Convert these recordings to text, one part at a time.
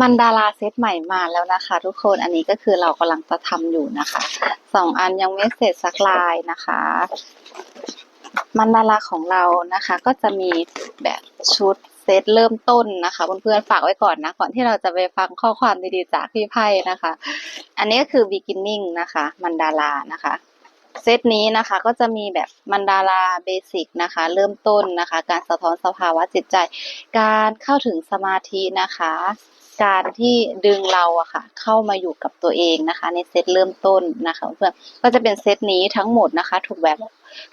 มันดาราเซตใหม่มาแล้วนะคะ ทุกคนอันนี้ก็คือเรากำลังจะทำอยู่นะคะสองอันยังไม่เสร็จสักลายนะคะ มันดาราของเรานะคะ ก็จะมีแบบชุดเซตเริ่มต้นนะคะเพื่อนๆฝากไว้ก่อนนะ ก่อนที่เราจะไปฟังข้อความดีๆจากพี่ไพ่นะคะ อันนี้ก็คือ beginning นะคะ มันดารานะคะ เซตนี้นะคะก็จะมีแบบมันดาราเบสิกนะคะ เริ่มต้นนะคะ การสะท้อนสภาวะจิตใจ การเข้าถึงสมาธินะคะ การที่ดึงเราอะค่ะ เข้ามาอยู่กับตัวเองนะคะ ในเซตเริ่มต้นนะคะเพื่อนก็จะเป็นเซตนี้ทั้งหมดนะคะ ถูกแบบ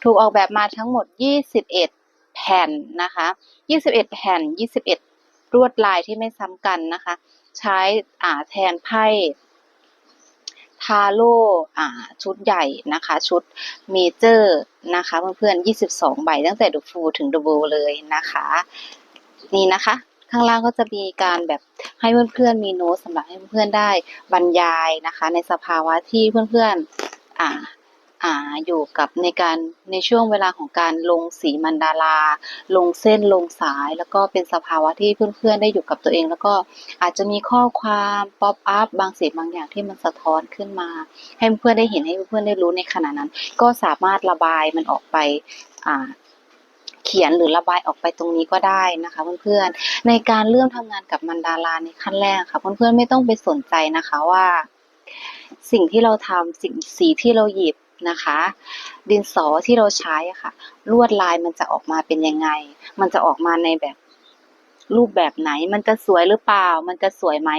ถูกออกแบบมาทั้งหมด 21 แผ่นนะคะ 21 แผ่น 21 รวดลายที่ไม่ซ้ำกันนะคะ ใช้อ่าแทนไพ่ ทาโร่อ่าชุดใหญ่นะคะ ชุดเมเจอร์นะคะเพื่อนๆ22 ใบตั้งแต่ดูฟูถึงดูโบเลยนะคะ นี่นะคะข้างล่างก็จะมีการแบบให้เพื่อนๆมีโน้ตสำหรับให้เพื่อนๆได้บรรยายนะคะ ในสภาวะที่เพื่อนๆอ่า อ่าอยู่กับในการในช่วงเวลาของการลงสีมันดาราลงเส้นลงสาย แล้วก็เป็นสภาวะที่เพื่อนๆได้อยู่กับตัวเอง แล้วก็อาจจะมีข้อความป๊อปอัพบางสิ่งบางอย่างที่มันสะท้อนขึ้นมา ให้เพื่อนได้เห็นให้เพื่อนได้รู้ในขณะนั้น ก็สามารถระบายมันออกไปอ่าเขียนหรือระบายออกไปตรงนี้ก็ได้นะคะเพื่อนๆ ในการเริ่มทำงานกับมันดาราในขั้นแรกค่ะเพื่อนๆไม่ต้องไปสนใจนะคะว่า สิ่งที่เราทำสิ่งสีที่เราหยิบ นะคะ ดินสอที่เราใช้ค่ะ ลวดลายมันจะออกมาเป็นยังไง มันจะออกมาในแบบรูปแบบไหน มันจะสวยหรือเปล่า มันจะสวยไหม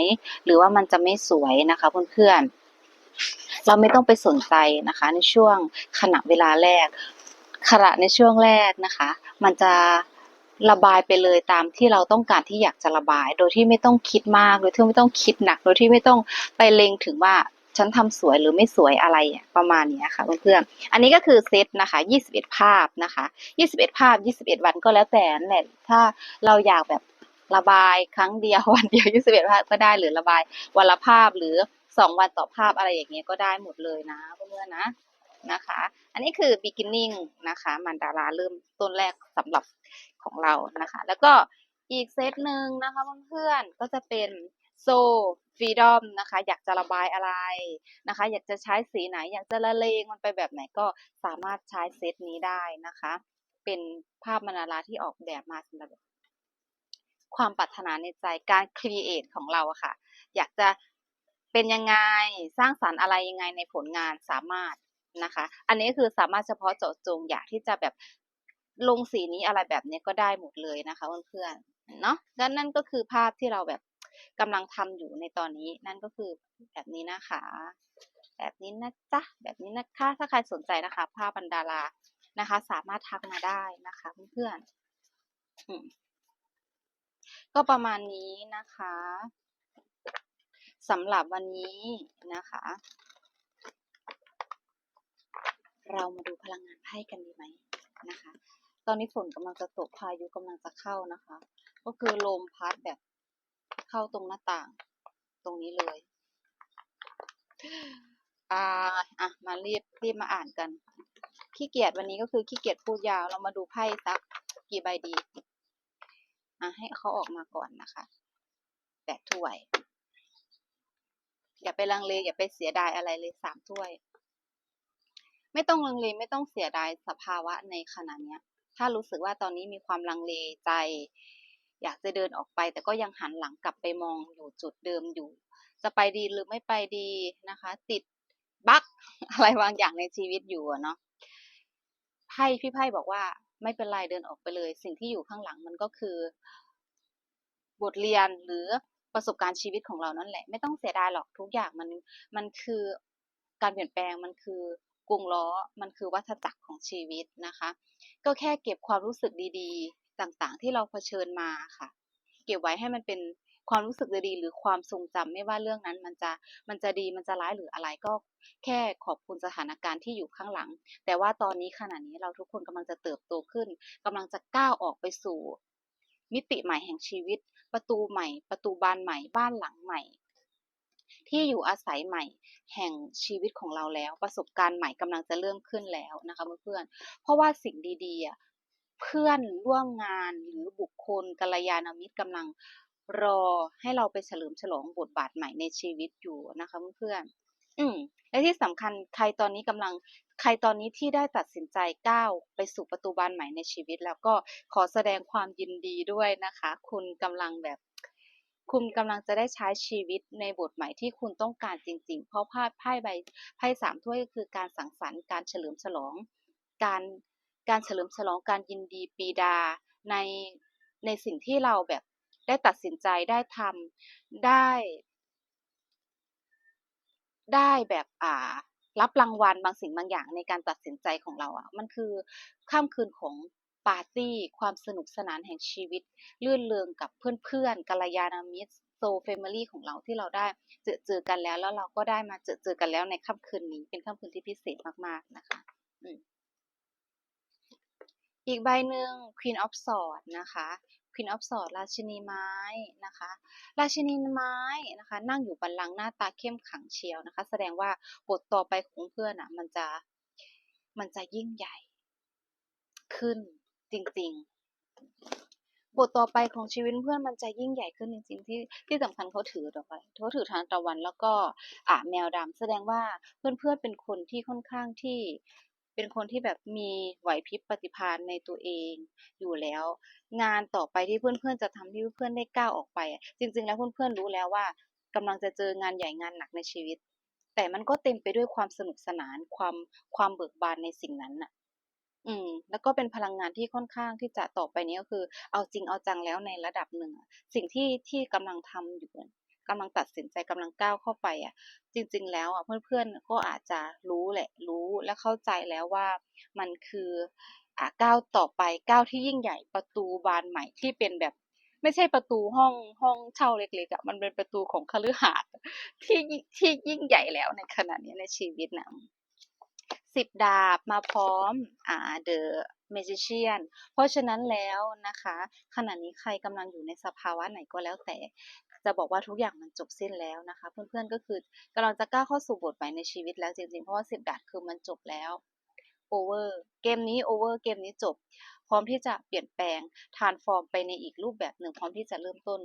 หรือว่ามันจะไม่สวยนะคะเพื่อนๆ เราไม่ต้องไปสนใจนะคะ ในช่วงขณะเวลาแรกขณะในช่วงแรกนะคะ มันจะระบายไปเลยตามที่เราต้องการที่อยากจะระบาย โดยที่ไม่ต้องคิดมาก โดยที่ไม่ต้องคิดหนัก โดยที่ไม่ต้องไปเล็งถึงว่า ฉันทำสวยหรือไม่สวยอะไรประมาณนี้ค่ะเพื่อนๆอันนี้ก็คือเซตนะคะ21 ภาพนะคะ21 ภาพ 21 วันก็แล้วแต่นั่นแหละถ้าเราอยากแบบระบายครั้งเดียววันเดียว21ภาพก็ได้หรือระบายวันละภาพหรือ2วันต่อภาพอะไรอย่างเงี้ยก็ได้หมดเลยนะเพื่อนๆนะนะคะ อันนี้คือ beginning นะคะมันดาราเริ่มต้นแรกสำหรับของเรานะคะ แล้วก็อีกเซตหนึ่งนะคะเพื่อนๆก็จะเป็น so freedom นะคะอยากจะระบายอะไรนะคะ อยากจะใช้สีไหน อยากจะละเลงมันไปแบบไหนก็สามารถใช้เซตนี้ได้นะคะ เป็นภาพมนาราที่ออกแบบมาสำหรับความปรารถนาในใจการ create ของเราค่ะ อยากจะเป็นยังไงสร้างสรรค์อะไรยังไงในผลงานสามารถนะคะ อันนี้คือสามารถเฉพาะเจาะจงอยากที่จะแบบลงสีนี้อะไรแบบนี้ก็ได้หมดเลยนะคะเพื่อนๆเนาะดังนั่นก็คือภาพที่เราแบบ กำลังทำอยู่ในตอนนี้ นั่นก็คือแบบนี้นะคะ แบบนี้นะจ๊ะแบบนี้นะคะถ้าใครสนใจนะคะภาพบันดารานะคะ สามารถทักมาได้นะคะเพื่อนๆก็ประมาณนี้นะคะสำหรับวันนี้นะคะ เรามาดูพลังงานไพ่กันดีไหมนะคะ ตอนนี้ฝนกำลังจะตกพายุกำลังจะเข้านะคะ ก็คือลมพัดแบบ เข้าตรงหน้าต่าง ตรงนี้เลย อ่าอะมารีบรีบมาอ่านกัน ขี้เกียจวันนี้ก็คือขี้เกียจพูดยาว เรามาดูไพ่สักกี่ใบดี อะให้เขาออกมาก่อนนะคะแปดถ้วย อย่าไปลังเลอย่าไปเสียดายอะไรเลยสามถ้วย ไม่ต้องลังเลไม่ต้องเสียดายสภาวะในขณะเนี้ย ถ้ารู้สึกว่าตอนนี้มีความลังเลใจ อยากจะเดินออกไป แต่ก็ยังหันหลังกลับไปมองอยู่จุดเดิมอยู่ จะไปดีหรือไม่ไปดีนะคะ ติดบั๊กอะไรบางอย่างในชีวิตอยู่เนาะไพ่พี่ไพ่บอกว่า ไม่เป็นไรเดินออกไปเลย สิ่งที่อยู่ข้างหลังมันก็คือ บทเรียนหรือประสบการณ์ชีวิตของเรานั่นแหละ ไม่ต้องเสียดายหรอกทุกอย่างมันมันคือการเปลี่ยนแปลงมันคือกรุงล้อมันคือวัฏจักรของชีวิตนะคะ ก็แค่เก็บความรู้สึกดี ต่างๆ ที่เราเผชิญมาค่ะ เก็บไว้ให้มันเป็นความรู้สึกดีๆหรือความทรงจำไม่ว่าเรื่องนั้นมันจะมันจะดีมันจะร้ายหรืออะไรก็แค่ขอบคุณสถานการณ์ที่อยู่ข้างหลัง แต่ว่าตอนนี้ขณะนี้เราทุกคนกำลังจะเติบโตขึ้นกำลังจะก้าวออกไปสู่ มิติใหม่แห่งชีวิต ประตูใหม่ ประตูบานใหม่บ้านหลังใหม่ ที่อยู่อาศัยใหม่ แห่งชีวิตของเราแล้ว ประสบการณ์ใหม่กำลังจะเริ่มขึ้นแล้วนะคะเพื่อนๆเพราะว่าสิ่งดีๆ เพื่อนร่วมงานหรือบุคคลกัลยาณมิตรกำลังรอให้เราไปเฉลิมฉลองบทบาทใหม่ในชีวิตอยู่นะคะเพื่อนๆอืมและที่สำคัญใครตอนนี้กำลังใครตอนนี้ที่ได้ตัดสินใจก้าวไปสู่ประตูบานใหม่ในชีวิต แล้วก็ขอแสดงความยินดีด้วยนะคะ คุณกำลังแบบ คุณกำลังจะได้ใช้ชีวิตในบทใหม่ที่คุณต้องการจริง ๆ เพราะไพ่ไพ่ใบไพ่สามถ้วยก็คือการสังสรรค์การเฉลิมฉลอง การ การเฉลิมฉลองการยินดีปีดาในในสิ่งที่เราแบบได้ตัดสินใจได้ทำได้ ได้แบบอ่า รับรางวัลบางสิ่งบางอย่างในการตัดสินใจของเราอะ มันคือค่ำคืนของปาร์ตี้ความสนุกสนานแห่งชีวิตลื่นเริงกับเพื่อนๆกัลยาณมิตรโซเฟมิลี่ของเราที่เราได้เจอเจอกันแล้ว แล้วเราก็ได้มาเจอเจอกันแล้วในค่ำคืนนี้เป็นค่ำคืนที่พิเศษมากๆนะคะ อืม อีกใบหนึ่ง Queen of Swords นะคะ Queen of Swords ราชินีไม้นะคะ ราชินีไม้นะคะ นั่งอยู่บัลลังก์หน้าตาเข้มขังเชียวนะคะ แสดงว่าบทต่อไปของเพื่อนอะมันจะมันจะยิ่งใหญ่ขึ้นจริงๆ บทต่อไปของชีวิตเพื่อนมันจะยิ่งใหญ่ขึ้นจริงๆ ที่ที่สำคัญเขาถือดอกอะไรเขาถือทานตะวันแล้วก็อ่าแมวดำแสดงว่าเพื่อนๆเป็นคนที่ค่อนข้างที่ เป็นคนที่แบบมีไหวพริบปฏิภาณในตัวเองอยู่แล้ว งานต่อไปที่เพื่อนๆจะทำที่เพื่อนๆได้ก้าวออกไป จริง ๆ แล้วเพื่อนๆรู้แล้วว่ากำลังจะเจองานใหญ่งานหนักในชีวิต แต่มันก็เต็มไปด้วยความสนุกสนานความความเบิกบานในสิ่งนั้นน่ะ อืม แล้วก็เป็นพลังงานที่ค่อนข้างที่จะต่อไปนี้ก็คือ เอาจริงเอาจังแล้วในระดับหนึ่งอสิ่งที่ที่กำลังทำอยู่ กำลังตัดสินใจกำลังก้าวเข้าไปอะ จริง ๆ แล้วอะเพื่อนๆก็อาจจะรู้แหละรู้และเข้าใจแล้วว่ามันคืออ่าก้าวต่อไปก้าวที่ยิ่งใหญ่ประตูบานใหม่ที่เป็นแบบไม่ใช่ประตูห้องห้องเช่าเล็กๆอะมันเป็นประตูของคฤหาสน์ที่ที่ยิ่งใหญ่แล้วในขณะนี้ในชีวิตนะสิบดาบมาพร้อม อ่า The Magician เพราะฉะนั้นแล้วนะคะ ขณะนี้ใครกำลังอยู่ในสภาวะไหนก็แล้วแต่ จะบอกว่าทุกอย่างมันจบสิ้นแล้วนะคะ เพื่อนๆก็คือกำลังจะก้าวเข้าสู่บทใหม่ในชีวิตแล้วจริงๆ เพราะว่าสิบดาบคือมันจบแล้วโอเวอร์เกมนี้โอเวอร์เกมนี้จบ พร้อมที่จะเปลี่ยนแปลงทานฟอร์มไปในอีกรูปแบบหนึ่งพร้อมที่จะเริ่มต้น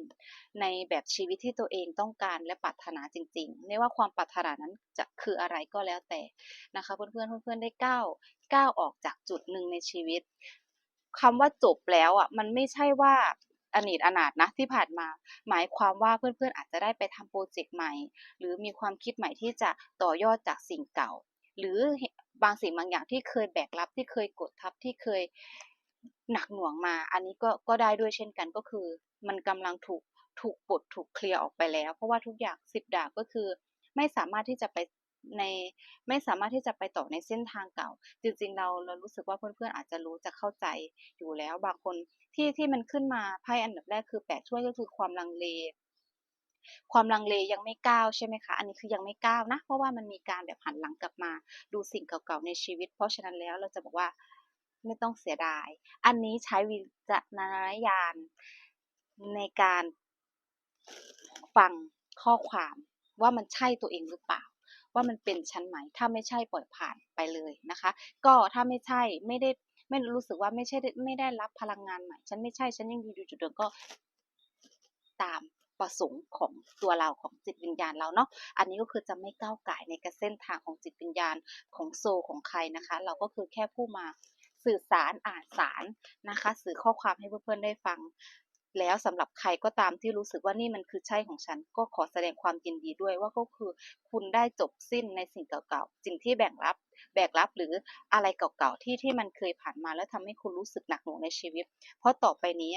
ในแบบชีวิตที่ตัวเองต้องการและปรารถนาจริง ๆ ไม่ว่าความปรารถนานั้นจะคืออะไรก็แล้วแต่นะคะ เพื่อนๆเพื่อนๆได้ก้าว ก้าวออกจากจุดหนึ่งในชีวิตคำว่าจบแล้วอะมันไม่ใช่ว่าอนีตอนาถนะที่ผ่านมา หมายความว่าเพื่อนๆอาจจะได้ไปทำโปรเจกต์ใหม่ หรือมีความคิดใหม่ที่จะต่อยอดจากสิ่งเก่า หรือบางสิ่งบางอย่างที่เคยแบกรับที่เคยกดทับที่เคยหนักหน่วงมา อันนี้ก็ก็ได้ด้วยเช่นกันก็คือ มันกำลังถูกถูกปลดถูกเคลียร์ออกไปแล้ว เพราะว่าทุกอย่างสิบดาบก็คือ ไม่สามารถที่จะไป ในไม่สามารถที่จะไปต่อในเส้นทางเก่า จริงๆ เราเรารู้สึกว่าเพื่อนๆอาจจะรู้จะเข้าใจอยู่แล้วบางคนที่ที่มันขึ้นมาไพ่อันดับแรกคือแปดถ้วยก็คือความลังเล ความลังเลยังไม่ก้าวใช่ไหมคะอันนี้คือยังไม่ก้าวนะ เพราะว่ามันมีการแบบหันหลังกลับมาดูสิ่งเก่าๆในชีวิต เพราะฉะนั้นแล้วเราจะบอกว่าไม่ต้องเสียดาย อันนี้ใช้วิจารณญาณในการฟังข้อความว่ามันใช่ตัวเองหรือเปล่า ว่ามันเป็นชั้นไหมถ้าไม่ใช่ปล่อยผ่านไปเลยนะคะ ก็ถ้าไม่ใช่ไม่ได้ไม่รู้สึกว่าไม่ใช่ไม่ได้รับพลังงานใหม่ ฉันไม่ใช่ฉันยังอยู่จุดเดิมก็ตามประสงค์ของตัวเราของจิตวิญญาณเราเนาะ อันนี้ก็คือจะไม่ก้าวไก่ในกระเส้นทางของจิตวิญญาณของโซของใครนะคะ เราก็คือแค่ผู้มาสื่อสารอ่านสารนะคะ สื่อข้อความให้เพื่อนๆได้ฟัง แล้วสำหรับใครก็ตามที่รู้สึกว่านี่มันคือใช่ของฉัน ก็ขอแสดงความยินดีด้วยว่าก็คือคุณได้จบสิ้นในสิ่งเก่าๆสิ่งที่แบ่งรับ แบกรับหรืออะไรเก่าๆที่ที่มันเคยผ่านมาแล้วทำให้คุณรู้สึกหนักหน่วงในชีวิต เพราะต่อไปนี้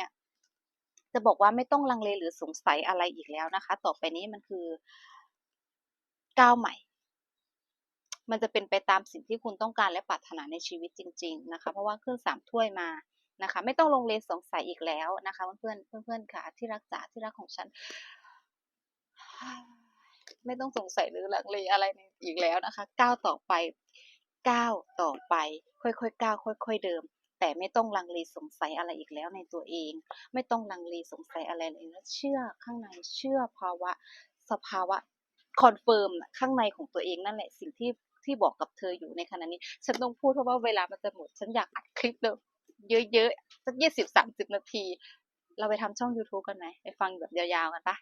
จะบอกว่าไม่ต้องลังเลหรือสงสัยอะไรอีกแล้วนะคะ ต่อไปนี้มันคือก้าวใหม่ มันจะเป็นไปตามสิ่งที่คุณต้องการและปรารถนาในชีวิตจริง ๆ นะคะ เพราะว่าเครื่องสามถ้วยมา นะคะ ไม่ต้องลงเลสงสัยอีกแล้วนะคะเพื่อนเพื่อนๆค่ะที่รักจ๋าที่รักของฉัน ไม่ต้องสงสัยหรือลังเลอะไรอีกแล้วนะคะก้าวต่อไปก้าวต่อไป ค่อยๆก้าวค่อย ๆ เดิม แต่ไม่ต้องลังเลสงสัยอะไรอีกแล้วในตัวเอง ไม่ต้องลังเลสงสัยอะไรเลยแล้วเชื่อข้างในเชื่อภาวะสภาวะคอนเฟิร์มข้างในของตัวเองนั่นแหละสิ่งที่ที่บอกกับเธออยู่ในขณะนี้ ฉันต้องพูดเพราะว่าเวลามันจะหมด ฉันอยากอัดคลิป เยอะๆสักยี่สิบสามสิบนาที เราไปทำช่อง YouTube กันไหมไปฟังแบบยาวๆกันปะ